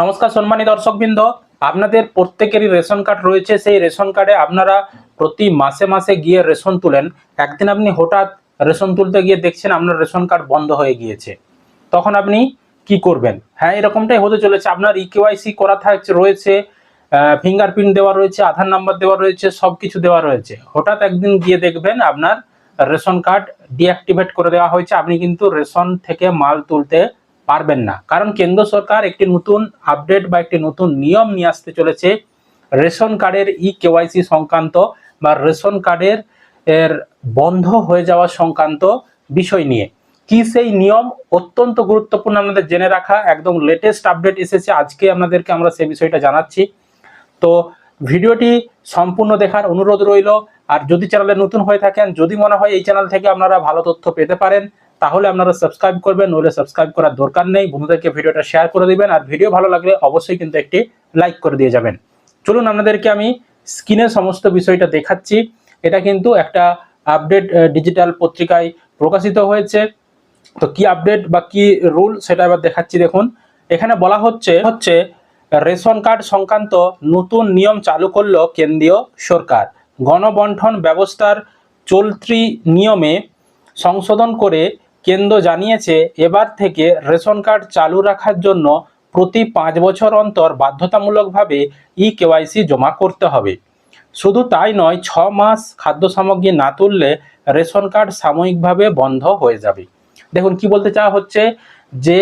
নমস্কার সম্মানী দর্শকবৃন্দ, আপনাদের প্রত্যেকেরই রেশন কার্ড রয়েছে। সেই রেশন কার্ডে আপনারা প্রতি মাসে মাসে গিয়ে রেশন তুলেন। একদিন আপনি হঠাৎ রেশন তুলতে গিয়ে দেখছেন আপনার রেশন কার্ড বন্ধ হয়ে গিয়েছে। তখন আপনি কি করবেন? হ্যাঁ এরকমটাই হতে চলেছে। আপনার E ইকেওয়াইসি করা থাকছে রয়েছে ফিঙ্গারপ্রিন্ট দেওয়া রয়েছে, আধার নাম্বার দেওয়া রয়েছে সব কিছু দেওয়া রয়েছে। হঠাৎ একদিন গিয়ে দেখবেন আপনার রেশন কার্ড ডিঅ্যাক্টিভেট করে দেওয়া হয়েছে। আপনি কিন্তু রেশন থেকে মাল তুলতে পারবেন না। কারণ কেন্দ্র সরকার একটি নতুন আপডেট বা একটি নতুন নিয়ম নিয়ে আসতে চলেছে। রেশন কার্ডের ই কেওয়াইসি সংক্রান্ত বা রেশন কার্ডের এর বন্ধ হয়ে যাওয়া সংক্রান্ত বিষয় নিয়ে। কি সেই নিয়ম? অত্যন্ত গুরুত্বপূর্ণ আমাদের জেনে রাখা। একদম লেটেস্ট আপডেট এসেছে। আজকে আপনাদেরকে আমরা সেই বিষয়টা জানাচ্ছি। তো ভিডিওটি সম্পূর্ণ দেখার অনুরোধ রইল। আর যদি চ্যানেলে নতুন হয়ে থাকেন, যদি মনে হয় এই চ্যানেল থেকে আপনারা ভালো তথ্য পেতে পারেন তাহলে আপনারা সাবস্ক্রাইব করবেন, নইলে সাবস্ক্রাইব করার দরকার নেই। বন্ধুদেরকে ভিডিওটা শেয়ার করে দিবেন। আর ভিডিও ভালো লাগলে অবশ্যই কিন্তু একটি লাইক করে দিয়ে যাবেন। চলুন আপনাদেরকে আমি স্ক্রিনে সমস্ত বিষয়টা দেখাচ্ছি। এটা কিন্তু একটা আপডেট ডিজিটাল পত্রিকায় প্রকাশিত হয়েছে। তো কি আপডেট বা কি রুল সেটা এবার দেখাচ্ছি, দেখুন। এখানে বলা হচ্ছে হচ্ছে রেশন কার্ড সংক্রান্ত নতুন নিয়ম চালু করল কেন্দ্রীয় সরকার। গণবন্টন ব্যবস্থার চলতি নিয়মে সংশোধন করে কেন্দ্র জানিয়েছে, এবার থেকে রেশন কার্ড চালু রাখার জন্য প্রতি পাঁচ বছর অন্তর বাধ্যতামূলকভাবে ই কেওয়াইসি জমা করতে হবে। শুধু তাই নয়, ছ মাস খাদ্য সামগ্রী না তুললে রেশন কার্ড সাময়িকভাবে বন্ধ হয়ে যাবে। দেখুন, কি বলতে চাওয়া হচ্ছে? যে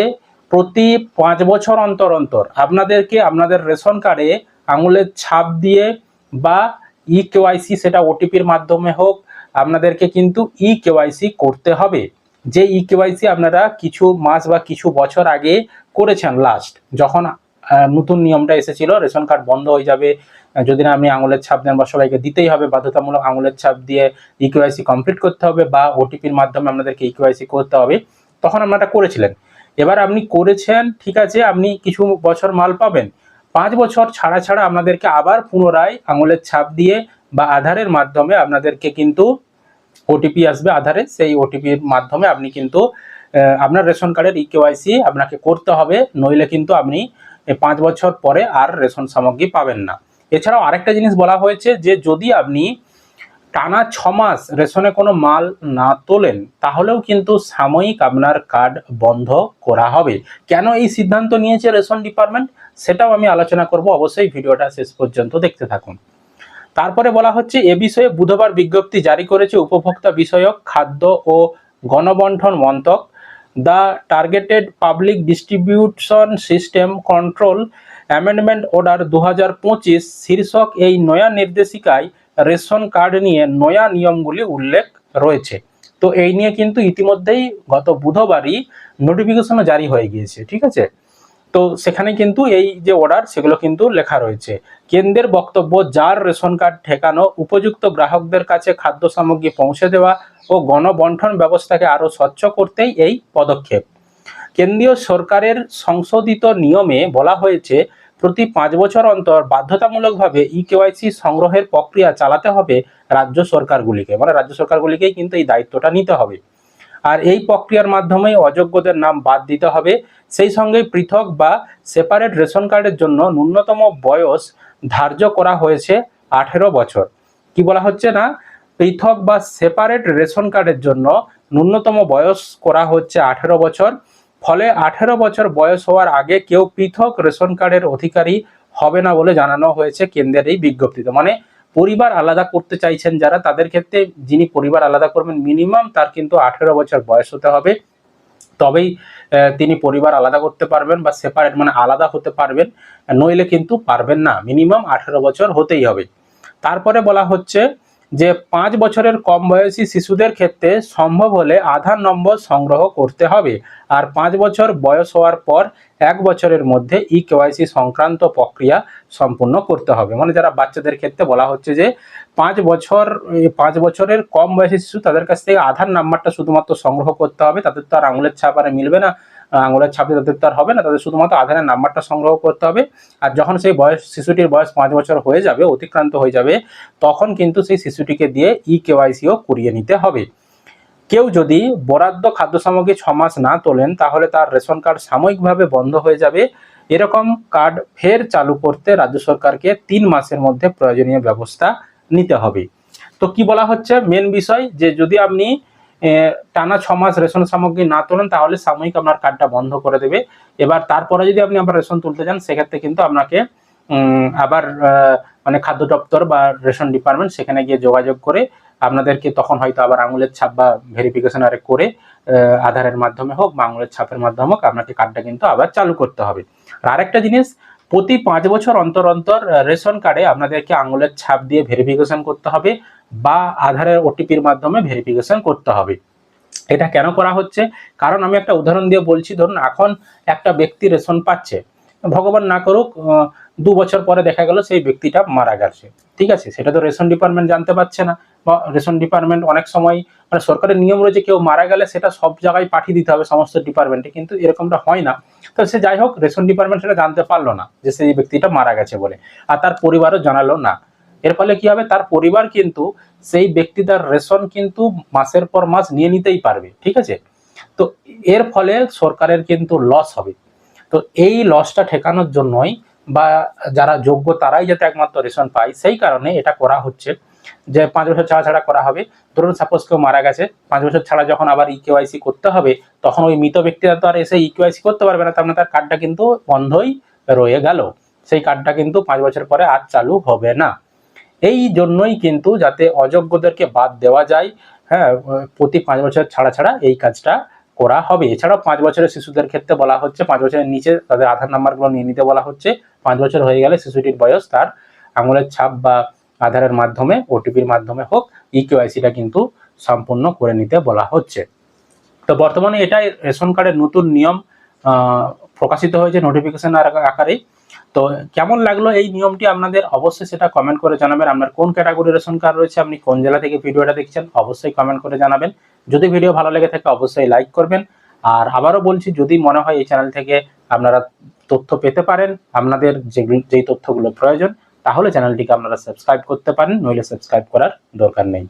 প্রতি পাঁচ বছর অন্তর অন্তর আপনাদেরকে আপনাদের রেশন কার্ডে আঙুলের ছাপ দিয়ে বা ই কেওয়াইসি সেটা ওটিপির মাধ্যমে হোক, আপনাদেরকে কিন্তু ই কেওয়াইসি করতে হবে। যে ই কেওয়াইসি আপনারা কিছু মাস বা কিছু বছর আগে করেছেন লাস্ট যখন নতুন নিয়মটা এসেছিল, রেশন কার্ড বন্ধ হয়ে যাবে যদি না আপনি আঙুলের ছাপ দেন বা সবাইকে দিতেই হবে, বাধ্যতামূলক আঙুলের ছাপ দিয়ে ই কেওয়াইসি কমপ্লিট করতে হবে বা ওটিপির মাধ্যমে আপনাদেরকে ই কেওয়াইসি করতে হবে, তখন আপনারা করেছিলেন। এবার আপনি করেছেন, ঠিক আছে, আপনি কিছু বছর মাল পাবেন। পাঁচ বছর ছাড়া ছাড়া আপনাদেরকে আবার পুনরায় আঙুলের ছাপ দিয়ে বা আধারের মাধ্যমে আপনাদেরকে কিন্তু ওটিপি আসবে আধারে, সেই ওটিপির মাধ্যমে আপনি কিন্তু আপনার রেশন কার্ডের ই কেওয়াইসি আপনাকে করতে হবে, নইলে কিন্তু আপনি পাঁচ বছর পরে আর রেশন সামগ্রী পাবেন না। এছাড়াও আরেকটা জিনিস বলা হয়েছে যে, যদি আপনি টানা ছ মাস রেশনে কোনো মাল না তোলেন, তাহলেও কিন্তু সাময়িক আপনার কার্ড বন্ধ করা হবে। কেন এই সিদ্ধান্ত নিয়েছে রেশন ডিপার্টমেন্ট? সেটাও আমি আলোচনা করব, অবশ্যই ভিডিওটা শেষ পর্যন্ত দেখতে থাকুন। তারপরে বলা হচ্ছে, এ বিষয়ে বুধবার বিজ্ঞপ্তি জারি করেছে উপভোক্তা বিষয়ক, খাদ্য ও গণবন্টন মন্ত্রক। The targeted public distribution system control amendment order দু হাজার পঁচিশ শীর্ষক এই নয়া নির্দেশিকায় রেশন কার্ড নিয়ে নয়া নিয়মগুলি উল্লেখ রয়েছে। তো এই নিয়ে কিন্তু ইতিমধ্যেই গত বুধবারই নোটিফিকেশনও জারি হয়ে গিয়েছে, ঠিক আছে? তো সেখানে কিন্তু এই যে অর্ডার সেগুলো কিন্তু লেখা রয়েছে। কেন্দ্রের বক্তব্য, যার রেশন কার্ড ঠেকানো, উপযুক্ত গ্রাহকদের কাছে খাদ্য সামগ্রী পৌঁছে দেওয়া ও গণবন্টন ব্যবস্থাকে আরও স্বচ্ছ করতেই এই পদক্ষেপ। কেন্দ্রীয় সরকারের সংশোধিত নিয়মে বলা হয়েছে, প্রতি পাঁচ বছর অন্তর বাধ্যতামূলকভাবে ই কেওয়াইসি সংগ্রহের প্রক্রিয়া চালাতে হবে রাজ্য সরকারগুলিকে। মানে রাজ্য সরকারগুলিকেই কিন্তু এই দায়িত্বটা নিতে হবে। আর এই প্রক্রিয়ার মাধ্যমেই অযোগ্যদের নাম বাদ দিতে হবে। সেই সঙ্গে পৃথক বা সেপারেট রেশন কার্ডের জন্য ন্যূনতম বয়স ধার্য করা হয়েছে আঠেরো বছর। কি বলা হচ্ছে না? পৃথক বা সেপারেট রেশন কার্ডের জন্য ন্যূনতম বয়স করা হচ্ছে আঠেরো বছর। ফলে আঠেরো বছর বয়স হওয়ার আগে কেউ পৃথক রেশন কার্ডের অধিকারী হবে না বলে জানানো হয়েছে কেন্দ্রের এই বিজ্ঞপ্তিতে। মানে পরিবার আলাদা করতে চাইছেন যারা, তাদের ক্ষেত্রে যিনি পরিবার আলাদা করবেন মিনিমাম তার কিন্তু আঠেরো বছর বয়স হতে হবে। তবেই তিনি পরিবার আলাদা করতে পারবেন বা সেপারেট মানে আলাদা হতে পারবেন। নইলে কিন্তু পারবেন না। মিনিমাম আঠেরো বছর হতেই হবে। তারপরে বলা হচ্ছে যে পাঁচ বছরের কম বয়সী শিশুদের ক্ষেত্রে সম্ভব হলে আধার নম্বর সংগ্রহ করতে হবে। আর পাঁচ বছর বয়স হওয়ার পর এক বছরের মধ্যে ই কেওয়াইসি সংক্রান্ত প্রক্রিয়া সম্পূর্ণ করতে হবে। মানে যারা বাচ্চাদের ক্ষেত্রে বলা হচ্ছে যে পাঁচ বছর পাঁচ বছরের কম বয়সী শিশু তাদের কাছ থেকে আধার নাম্বারটা শুধুমাত্র সংগ্রহ করতে হবে। তাদের তো আর আঙুলের ছাপ আর মিলবে না। আঙুলের ছাপে তাদের তো হবে না, তাদের শুধুমাত্র আধারের নাম্বারটা সংগ্রহ করতে হবে। আর যখন সেই বয়স, শিশুটির বয়স পাঁচ বছর হয়ে যাবে, অতিক্রান্ত হয়ে যাবে, তখন কিন্তু সেই শিশুটিকে দিয়ে ই কেওয়াইসিও করিয়ে নিতে হবে। কেউ যদি বরাদ্দ খাদ্য সামগ্রী ছ মাস না তোলেন, তাহলে তার রেশন কার্ড সাময়িকভাবে বন্ধ হয়ে যাবে। এরকম কার্ড ফের চালু করতে রাজ্য সরকারকে তিন মাসের মধ্যে প্রয়োজনীয় ব্যবস্থা নিতে হবে। তো কি বলা হচ্ছে? মেন বিষয় যে যদি আপনি টানা ছ মাস রেশন সামগ্রী না তোলেন, তাহলে সাময়িক আপনার কার্ডটা বন্ধ করে দেবে। এবার তারপরে যদি আপনি আবার রেশন তুলতে যান সেক্ষেত্রে কিন্তু আপনাকে আবার মানে খাদ্য দপ্তর বা রেশন ডিপার্টমেন্ট সেখানে গিয়ে যোগাযোগ করে আপনাদেরকে তখন হয়তো আবার আঙুলের ছাপ বা ভেরিফিকেশন আরে করে আধারের মাধ্যমে হোক বা আঙুলের ছাপের মাধ্যমে হোক, আপনাকে কার্ডটা কিন্তু আবার চালু করতে হবে। আর আরেকটা জিনিস প্রতি পাঁচ বছর অন্তর অন্তর রেশন কার্ডে আপনাদেরকে আঙুলের ছাপ দিয়ে ভেরিফিকেশন করতে হবে বা আধারের ওটিপির মাধ্যমে ভেরিফিকেশন করতে হবে। এটা কেন করা হচ্ছে? কারণ আমি একটা উদাহরণ দিয়ে বলছি, ধরুন এখন একটা ব্যক্তি রেশন পাচ্ছে, ভগবান না করুক দু বছর পরে দেখা গেল সেই ব্যক্তিটা মারা গেছে। ঠিক আছে? সেটা তো রেশন ডিপার্টমেন্ট জানতে পারছে না। বা রেশন ডিপার্টমেন্ট অনেক সময় মানে সরকারের নিয়ম রয়েছে কেউ মারা গেলে সেটা সব জায়গায় পাঠিয়ে দিতে হবে সমস্ত ডিপার্টমেন্টে কিন্তু এরকমটা হয় না। তো সে যাই হোক, রেশন ডিপার্টমেন্ট সেটা জানতে পারল না যে সেই ব্যক্তিটা মারা গেছে বলে। আর তার পরিবারও জানালো না। এর ফলে কি হবে? তার পরিবার কিন্তু সেই ব্যক্তি তার রেশন কিন্তু মাসের পর মাস নিয়ে নিতেই পারবে। ঠিক আছে? তো এর ফলে সরকারের কিন্তু লস হবে। তো এই লসটা ঠেকানোর জন্যই বা যারা যোগ্য তারাই যাতে একমাত্র রেশন পায়, সেই কারণে এটা করা হচ্ছে। যে পাঁচ বছর ছাড়া ছাড়া করা হবে। ধরুন সাপোজ কেউ মারা গেছে, পাঁচ বছর ছাড়া যখন আবার ই কেওয়াইসি করতে হবে, তখন ওই মৃত ব্যক্তিরা তো আর এসে ই কেওয়াইসি করতে পারবে না, তার মানে তার কার্ডটা কিন্তু বন্ধই রয়ে গেল। সেই কার্ডটা কিন্তু পাঁচ বছর পরে আর চালু হবে না। এই জন্যই কিন্তু যাতে অযোগ্যদেরকে বাদ দেওয়া যায় হ্যাঁ প্রতি পাঁচ বছর ছাড়া ছাড়া এই কাজটা করা হবে। এছাড়াও পাঁচ বছরের শিশুদের ক্ষেত্রে বলা হচ্ছে, পাঁচ বছরের নিচে তাদের আধার নাম্বারগুলো নিয়ে নিতে বলা হচ্ছে। পাঁচ বছর হয়ে গেলে শিশুটির বয়স তার আঙুলের ছাপ বা আধারের মাধ্যমে, ওটিপির মাধ্যমে হোক ই কেওয়াইসিটা কিন্তু সম্পূর্ণ করে নিতে বলা হচ্ছে। তো বর্তমানে এটাই রেশন কার্ডের নতুন নিয়ম প্রকাশিত হয়েছে নোটিফিকেশন আকারে তো কেমন লাগল এই নিয়মটি আপনাদের? অবশ্যই সেটা কমেন্ট করে জানাবেন। আপনার কোন ক্যাটাগরি রেশন কার্ড রয়েছে, আপনি কোন জেলা থেকে ভিডিওটা দেখছেন, অবশ্যই কমেন্ট করে জানাবেন। যদি ভিডিও ভালো লেগে থাকে অবশ্যই লাইক করবেন। আর আবারও বলছি, যদি মনে হয় এই চ্যানেল থেকে আপনারা তথ্য পেতে পারেন, আপনাদের যেগুলো যেই তথ্যগুলো প্রয়োজন, তাহলে চ্যানেলটিকে আপনারা সাবস্ক্রাইব করতে পারেন, নইলে সাবস্ক্রাইব করার দরকার নেই।